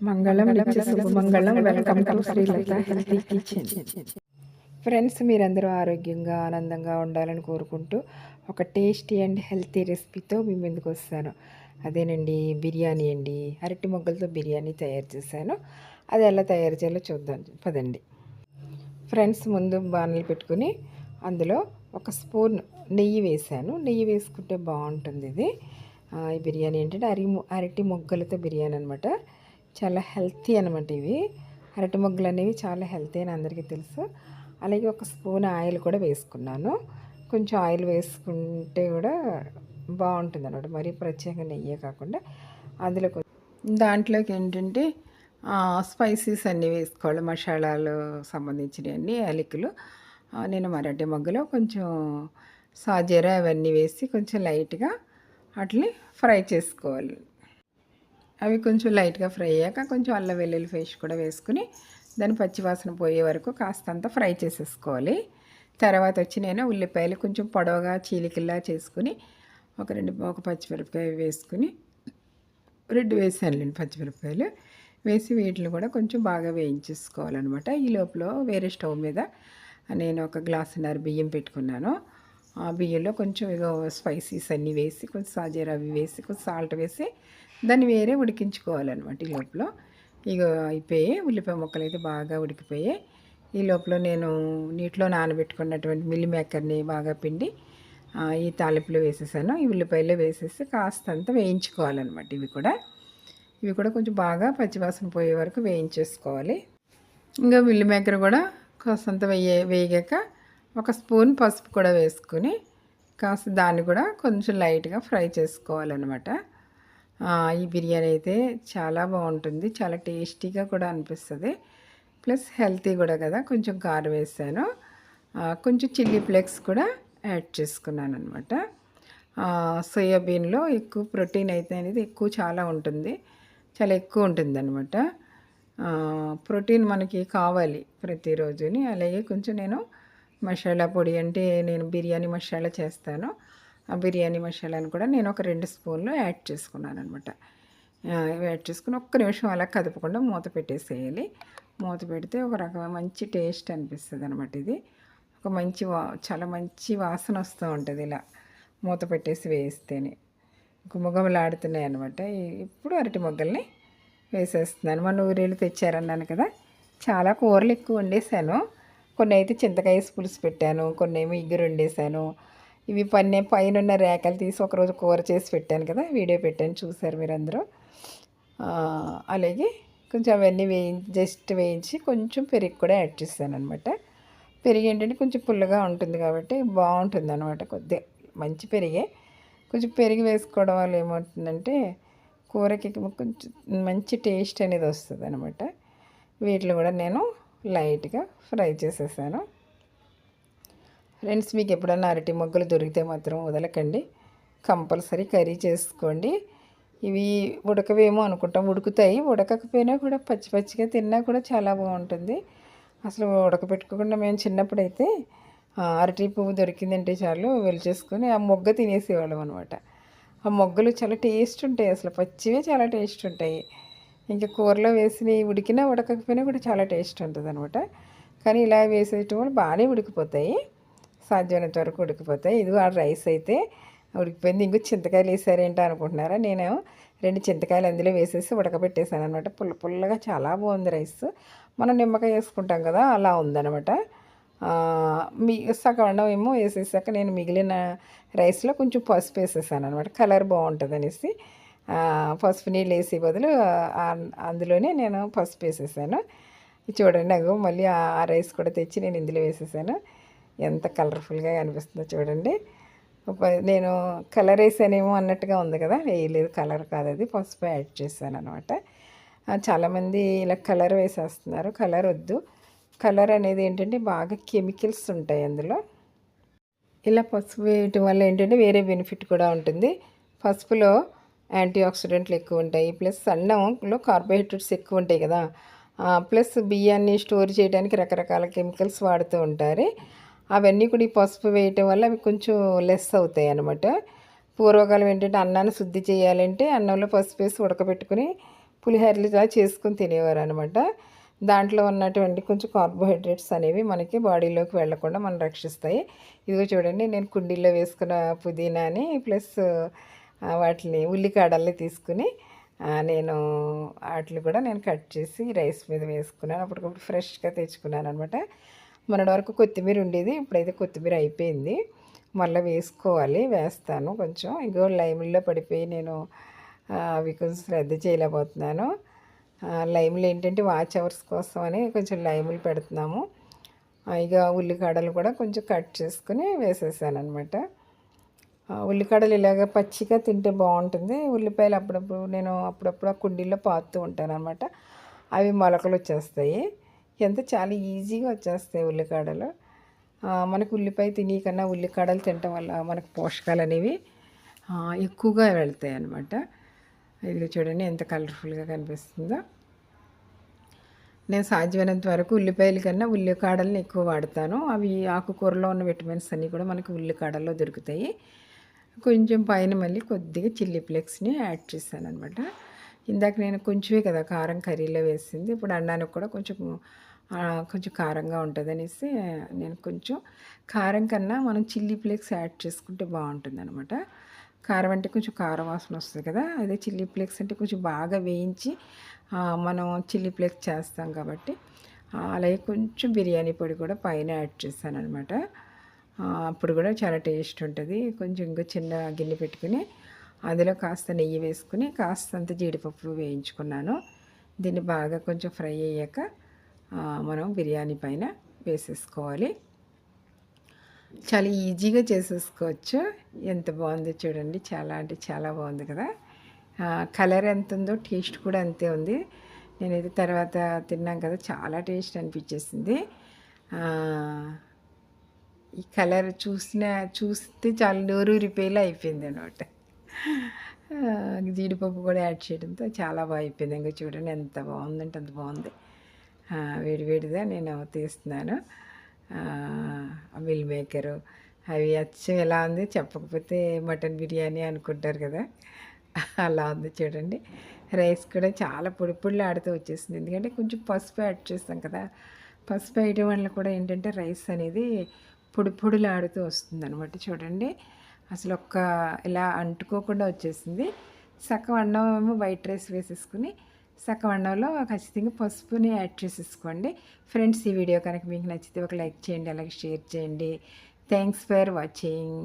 మంగళం నిత్య శుభమంగళం welcome to Srilatha healthy kitchen. Friends మీరందరూ ఆరోగ్యంగా ఆనందంగా ఉండాలని కోరుకుంటూ ఒక టేస్టీ అండ్ హెల్తీ రెసిపీతో మీ ముందుకు వస్తాను. అదేనండి బిర్యానీ అండి. అరటి మొగ్గలతో బిర్యానీ తయారు చేశాను. అది ఎలా తయారు చేయాలో చూద్దాం. పదండి. ఫ్రెండ్స్ ముందు బాణలు పెట్టుకుని అందులో ఒక స్పూన్ నెయ్యి వేసాను నెయ్యి వేసుకుంటే బాగుంటుంది ఇది. ఈ బిర్యానీ ఏంటంటే అరి అరటి మొగ్గలతో బిర్యానీ అనమాట చాలా హెల్తీ అనమాట ఇవి. అరటి మొగ్గలు అనేవి చాలా హెల్తీ అని అందరికీ తెలుసు. అలాగే ఒక స్పూన్ ఆయిల్ కూడా వేసుకున్నాను. కొంచెం ఆయిల్ వేసుకుంటే కూడా బాగుంటుంది అనమాట మరీ ప్రత్యేకంగా నెయ్యే కాకుండా అందులో కొంచెం దాంట్లోకి ఏంటంటే స్పైసీస్ అన్నీ వేసుకోవాలి. మసాలాలు సంబంధించినవి అన్నీ అలికలు నేను మరాఠీ మొగ్గలో కొంచెం సాజీరా అవన్నీ వేసి కొంచెం లైట్గా వాటిని ఫ్రై చేసుకోవాలి. అవి కొంచెం లైట్గా ఫ్రై అయ్యాక కొంచెం అల్లం వెల్లుల్లి పేస్ట్ కూడా వేసుకుని దాని పచ్చివాసన పోయే వరకు కాస్తంత ఫ్రై చేసేసుకోవాలి. తర్వాత వచ్చి నేను ఉల్లిపాయలు కొంచెం పొడవుగా చీలికిల్లా చేసుకుని ఒక రెండు ఒక పచ్చిమిరపకాయ వేసుకుని రెండు వేసానులేండి పచ్చిమిరపకాయలు. వేసి వీటిని కూడా కొంచెం బాగా వేయించేసుకోవాలన్నమాట. ఈ లోపల వేరే స్టవ్ మీద నేను ఒక గ్లాసున్నర బియ్యం పెట్టుకున్నాను. ఆ బియ్యంలో కొంచెం ఇగో స్పైసీస్ అన్నీ వేసి కొంచెం సాజీరా అవి వేసి కొంచెం సాల్ట్ వేసి దాన్ని వేరే ఉడికించుకోవాలన్నమాట ఈ లోపల. ఇక అయిపోయి ఉల్లిపాయ ముక్కలు అయితే బాగా ఉడికిపోయాయి. ఈ లోపల నేను నీటిలో నానబెట్టుకున్నటువంటి మిల్లి మేకర్ని బాగా పిండి ఈ తాలింపులో వేసేసాను. ఈ ఉల్లిపాయలో వేసేసి కాస్తంత వేయించుకోవాలన్నమాట ఇవి కూడా. ఇవి కూడా కొంచెం బాగా పచ్చివాసన పోయే వరకు వేయించేసుకోవాలి. ఇంకా మిల్లి మేకర్ కూడా కాస్తంత వేయ వేగాక ఒక స్పూన్ పసుపు కూడా వేసుకుని కాస్త దాన్ని కూడా కొంచెం లైట్గా ఫ్రై చేసుకోవాలన్నమాట. ఈ బిర్యానీ అయితే చాలా బాగుంటుంది. చాలా టేస్టీగా కూడా అనిపిస్తుంది. ప్లస్ హెల్తీ కూడా కదా కొంచెం కారం వేసాను. కొంచెం చిల్లీ ఫ్లేక్స్ కూడా యాడ్ చేసుకున్నాను అనమాట సోయాబీన్లో ఎక్కువ ప్రోటీన్ అయితే అనేది ఎక్కువ చాలా ఉంటుంది. చాలా ఎక్కువ ఉంటుంది అనమాట ప్రోటీన్ మనకి కావాలి ప్రతిరోజుని. అలాగే కొంచెం నేను మసాలా పొడి అంటే నేను బిర్యానీ మసాలా చేస్తాను. ఆ బిర్యానీ మసాలాను కూడా నేను ఒక రెండు స్పూన్లు యాడ్ చేసుకున్నాను అనమాట యాడ్ చేసుకుని ఒక్క నిమిషం అలా కదపకుండా మూత పెట్టేసేయాలి. మూత పెడితే ఒక రకమైన మంచి టేస్ట్ అనిపిస్తుంది అనమాట ఇది. ఒక మంచి వా చాలా మంచి వాసన వస్తూ ఉంటుంది ఇలా మూత పెట్టేసి వేస్తేనే. గుమగుమలాడుతున్నాయి అనమాట ఇప్పుడు అరటి మొగ్గల్ని వేసేస్తున్నాను. మన ఊరేళ్ళు తెచ్చారన్నాను కదా. చాలా కూరలు ఎక్కువ వండేసాను కొన్ని అయితే చింతకాయ పులుసు పెట్టాను. కొన్ని ఏమో ఇగ్గురు వండేసాను ఇవి పన్నే పైన ఉన్న రేఖలు తీసి ఒకరోజు కూర చేసి పెట్టాను కదా వీడియో పెట్టాను చూసారు మీరందరూ. అలాగే కొంచెం అవన్నీ వేయించి జస్ట్ వేయించి కొంచెం పెరుగు కూడా యాడ్ చేస్తాను అనమాట పెరుగు ఏంటంటే కొంచెం పుల్లగా ఉంటుంది కాబట్టి బాగుంటుంది అనమాట కొద్దిగా మంచి పెరిగే. కొంచెం పెరుగు వేసుకోవడం వల్ల ఏమవుతుందంటే కూరకి కొంచెం మంచి టేస్ట్ అనేది వస్తుంది అనమాట వీటిలో కూడా నేను లైట్గా ఫ్రై చేసేసాను. ఫ్రెండ్స్ మీకు ఎప్పుడన్నా అరటి మొగ్గలు దొరికితే మాత్రం వదలకండి. కంపల్సరీ కర్రీ చేసుకోండి. ఇవి ఉడకవేమో అనుకుంటాం. ఉడుకుతాయి. ఉడకకపోయినా కూడా పచ్చి పచ్చిగా తిన్నా కూడా చాలా బాగుంటుంది. అసలు ఉడకపెట్టుకోకుండా మేము చిన్నప్పుడైతే ఆ, అరటి పువ్వు దొరికిందంటే చాలు వెలిచేసుకొని ఆ మొగ్గ తినేసేవాళ్ళం అనమాట ఆ మొగ్గలు చాలా టేస్ట్ ఉంటాయి అసలు. పచ్చివే చాలా టేస్ట్ ఉంటాయి. ఇంకా కూరలో వేసి ఉడికినా ఉడకకపోయినా కూడా చాలా టేస్ట్ ఉంటుంది అనమాట కానీ ఇలా వేసేయటం వల్ల బాగానే ఉడికిపోతాయి. సాధ్యమైనంత వరకు ఉడికిపోతాయి. ఇది ఆ రైస్ అయితే ఉడికిపోయింది. ఇంకో చింతకాయలు వేసారేంటో అనుకుంటున్నారా? నేను రెండు చింతకాయలు అందులో వేసేసి ఉడకబెట్టేసాను అనమాట పుల్ల పుల్లగా చాలా బాగుంది రైస్. మనం నిమ్మకాయ వేసుకుంటాం కదా అలా ఉందనమాట మీ సగం ఏమో వేసేసాక నేను మిగిలిన రైస్లో కొంచెం పసుపు వేసేసాను అనమాట కలర్ బాగుంటుంది అనేసి పసుపు నీళ్ళు వేసే బదులు అందులోనే నేను పసుపు వేసేసాను. చూడండి అగో మళ్ళీ ఆ రైస్ కూడా తెచ్చి నేను ఇందులో వేసేసాను. ఎంత కలర్ఫుల్గా అనిపిస్తుందో చూడండి. నేను కలర్ వేసానేమో అన్నట్టుగా ఉంది కదా వేయలేదు కలర్ కాదు అది. పసుపు యాడ్ చేశాను అనమాట చాలామంది ఇలా కలర్ వేసేస్తున్నారు కలర్ వద్దు. కలర్ అనేది ఏంటంటే బాగా కెమికల్స్ ఉంటాయి అందులో. ఇలా పసుపు వేయటం వల్ల ఏంటంటే వేరే బెనిఫిట్ కూడా ఉంటుంది. పసుపులో యాంటీ ఆక్సిడెంట్లు ఎక్కువ ఉంటాయి ప్లస్ అన్నంలో కార్బోహైడ్రేట్స్ ఎక్కువ ఉంటాయి కదా. ప్లస్ బియ్యాన్ని స్టోర్ చేయడానికి రకరకాల కెమికల్స్ వాడుతూ ఉంటారు. అవన్నీ కూడా ఈ పసుపు వేయటం వల్ల అవి కొంచెం లెస్ అవుతాయి అన్నమాట. పూర్వకాలం ఏంటంటే అన్నాన్ని శుద్ధి చేయాలంటే అన్నంలో పసుపు వేసి ఉడకబెట్టుకుని పులిహోరలుగా చేసుకుని తినేవారు అనమాట దాంట్లో ఉన్నటువంటి కొంచెం కార్బోహైడ్రేట్స్ అనేవి మనకి బాడీలోకి వెళ్ళకుండా మనం రక్షిస్తాయి. ఇదిగో చూడండి నేను కుండీలో వేసుకున్న పుదీనాని ప్లస్ వాటిని ఉల్లికాడల్ని తీసుకుని నేను వాటిని కూడా నేను కట్ చేసి రైస్ మీద వేసుకున్నాను. అప్పటికప్పుడు ఫ్రెష్గా తెచ్చుకున్నాను అనమాట మొన్నటి వరకు కొత్తిమీర ఉండేది ఇప్పుడైతే కొత్తిమీర అయిపోయింది. మళ్ళీ వేసుకోవాలి వేస్తాను కొంచెం. ఇగో లైమ్లో పడిపోయి నేను అవి కొంచెం శ్రద్ధ చేయలేకపోతున్నాను. లైమ్లు ఏంటంటే వాచ్ అవర్స్ కోసం అని కొంచెం లైములు పెడుతున్నాము. ఇక ఉల్లికాడలు కూడా కొంచెం కట్ చేసుకుని వేసేసాను అనమాట ఉల్లికాడలు ఇలాగ పచ్చిగా తింటే బాగుంటుంది. ఉల్లిపాయలు అప్పుడప్పుడు నేను అప్పుడప్పుడు ఆ కుండీలో పాతూ ఉంటాను అనమాట అవి మొలకలు వచ్చేస్తాయి. ఎంత చాలా ఈజీగా వచ్చేస్తాయి ఉల్లికాడలు. మనకు ఉల్లిపాయ తిని కన్నా ఉల్లికాడలు తినటం వల్ల మనకు పోషకాలు అనేవి ఎక్కువగా వెళ్తాయి అన్నమాట. ఇది చూడండి ఎంత కలర్ఫుల్గా కనిపిస్తుందో. నేను సాధ్యమైనంత వరకు ఉల్లిపాయల కన్నా ఉల్లికాడల్ని ఎక్కువ వాడతాను. అవి ఆకుకూరలో ఉన్న విటమిన్స్ అన్నీ కూడా మనకి ఉల్లికాడల్లో దొరుకుతాయి. కొంచెం పైన మళ్ళీ కొద్దిగా చిల్లీ ఫ్లెక్స్ని యాడ్ చేశాను అనమాట ఇందాక నేను కొంచెమే కదా కారం కర్రీలో వేసింది. ఇప్పుడు అన్నానికి కూడా కొంచెం కొంచెం కారంగా ఉంటుంది అనేసి నేను కొంచెం కారం కన్నా మనం చిల్లీ ఫ్లేక్స్ యాడ్ చేసుకుంటే బాగుంటుంది అనమాట కారం అంటే కొంచెం కారం వాసన వస్తుంది కదా అదే చిల్లీ ఫ్లేక్స్ అంటే కొంచెం బాగా వేయించి మనం చిల్లీ ఫ్లేక్స్ చేస్తాం కాబట్టి అలాగే కొంచెం బిర్యానీ పొడి కూడా పైన యాడ్ చేస్తాను అనమాట అప్పుడు కూడా చాలా టేస్ట్ ఉంటుంది. కొంచెం ఇంకా చిన్న గిన్నె పెట్టుకుని అందులో కాస్త నెయ్యి వేసుకుని కాస్తంత జీడిపప్పు వేయించుకున్నాను. దీన్ని బాగా కొంచెం ఫ్రై అయ్యాక మనం బిర్యానీ పైన వేసేసుకోవాలి. చాలా ఈజీగా చేసేసుకోవచ్చు. ఎంత బాగుందో చూడండి. చాలా అంటే చాలా బాగుంది కదా. కలర్ ఎంత ఉందో టేస్ట్ కూడా అంతే ఉంది. నేనైతే తర్వాత తిన్నాం కదా చాలా టేస్ట్ అనిపించేసింది. ఈ కలర్ చూసిన చూస్తే చాలా నోరు రిపేర్లు అయిపోయింది అనమాట జీడిపప్పు కూడా యాడ్ చేయడంతో చాలా బాగా అయిపోయింది. ఇంకా చూడండి ఎంత బాగుందంటే అంత బాగుంది. వేడివేడిగా నేను తీస్తున్నాను. Meal maker. అవి అచ్చం ఎలా ఉంది చెప్పకపోతే మటన్ బిర్యానీ అనుకుంటారు కదా. అలా ఉంది చూడండి. రైస్ కూడా చాలా పొడి పొడిలు ఆడుతూ వచ్చేసింది. ఎందుకంటే కొంచెం పసుపు యాడ్ చేస్తాం కదా. పసుపు వేయడం వల్ల కూడా ఏంటంటే రైస్ అనేది పొడి పొడులు ఆడుతూ వస్తుంది అనమాట చూడండి. అసలు ఒక్క ఇలా అంటుకోకుండా వచ్చేసింది. సగం అన్నం ఏమో వైట్ రైస్ వేసేసుకుని సగం ఖచ్చితంగా పసుపుని యాడ్ చేసేసుకోండి. ఫ్రెండ్స్ ఈ వీడియో కనుక మీకు నచ్చితే ఒక లైక్ చేయండి అలాగే షేర్ చేయండి. Thanks for watching.